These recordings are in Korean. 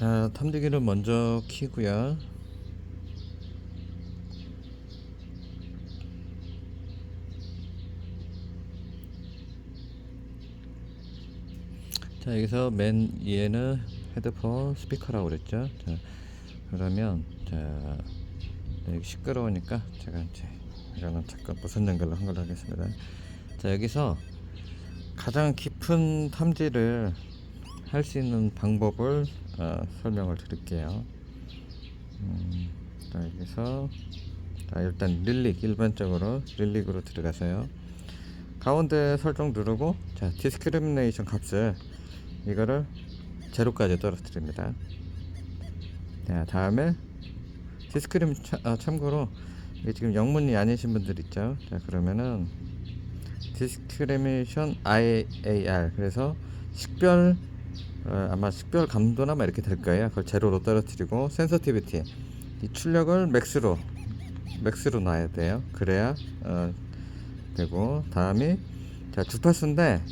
자, 탐지기를 먼저 키고요. 자, 여기서 맨 위에는 헤드폰 스피커라고 그랬죠. 자, 그러면 자, 여기 시끄러우니까 제가 이제 이거는 잠깐 무선 연결로 한 걸로 하겠습니다. 자, 여기서 가장 깊은 탐지를 할 수 있는 방법을 어, 설명을 드릴게요. 음, 자, 여기서 자, 일단 릴릭 일반적으로 릴릭으로 들어가세요. 가운데 설정 누르고 자 디스크리미네이션 값을 이거를 제로까지 떨어뜨립니다. 자 다음에 디스크림 차, 아, 참고로 이게 지금 영문이 아니신 분들 있죠. 자 그러면은 디스크리미네이션 IAR 그래서 식별 어, 아마 식별 감도나 막 이렇게 될 거예요. 그걸 제로로 떨어뜨리고 센서티비티 이 출력을 맥스로 맥스로 놔야 돼요. 그래야 어, 되고 다음이 자 주파수인데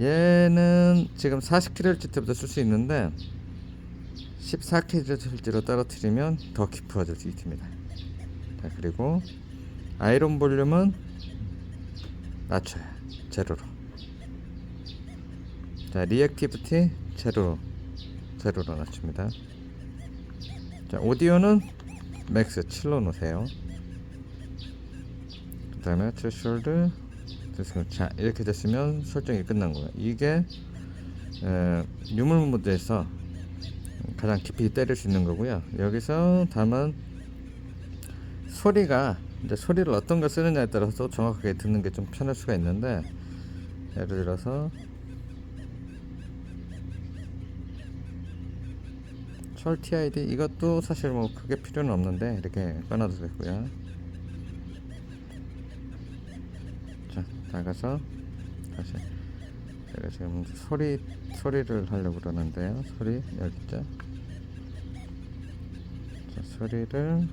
얘는 지금 40kHz부터 쓸 수 있는데 14kHz로 떨어뜨리면 더 깊어질 수 있습니다. 자 그리고 아이론 볼륨은 낮춰요 제로로. 자 리액티비티 제로 제로로 낮춥니다. 자 오디오는 맥스 7로 놓으세요. 그 다음에 됐습니다. 자 이렇게 됐으면 설정이 끝난 거예요. 이게 에, 유물 모드에서 가장 깊이 때릴 수 있는 거고요. 여기서 다만 소리가 이제 소리를 어떤 거 쓰느냐에 따라서 정확하게 듣는 게 좀 편할 수가 있는데 예를 들어서 철 TID 이것도 사실 뭐 크게 필요는 없는데 이렇게 꺼놔도 되고요. 자 나가서 다시 제가 지금 소리 소리를 하려고 그러는데요. 소리 여기 있죠. 자 소리를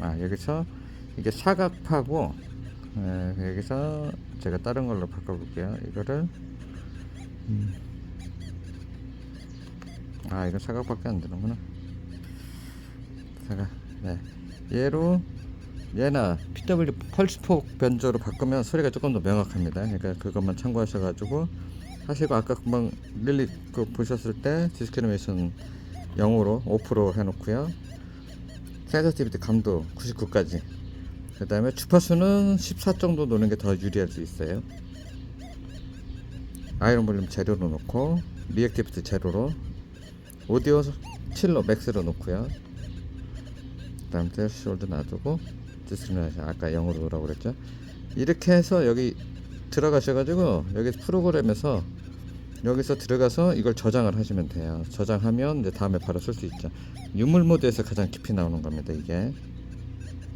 아 여기서 이게 사각하고 에, 여기서 제가 다른 걸로 바꿔볼게요. 이거를 음. 아 이거 사각밖에 안 되는구나. 사각 네. 얘로 얘나 PW 펄스폭 변조로 바꾸면 소리가 조금 더 명확합니다. 그러니까 그것만 참고하셔가지고 하시고 아까 금방 릴리 그 보셨을 때 디스크리메이션 0으로 5% 해놓고요. 센서티비티 감도 99까지. 그 다음에 주파수는 14 정도 노는 게 더 유리할 수 있어요. 아이론 볼륨 제로로 놓고 리액티비티 제로로 오디오 7로 맥스로 놓고요. 그다음 셀시홀드 놔두고 디스크리미네이션 아까 0으로 놓으라고 그랬죠. 이렇게 해서 여기 들어가셔가지고 여기 프로그램에서 여기서 들어가서 이걸 저장을 하시면 돼요. 저장하면 이제 다음에 바로 쓸 수 있죠. 유물 모드에서 가장 깊이 나오는 겁니다. 이게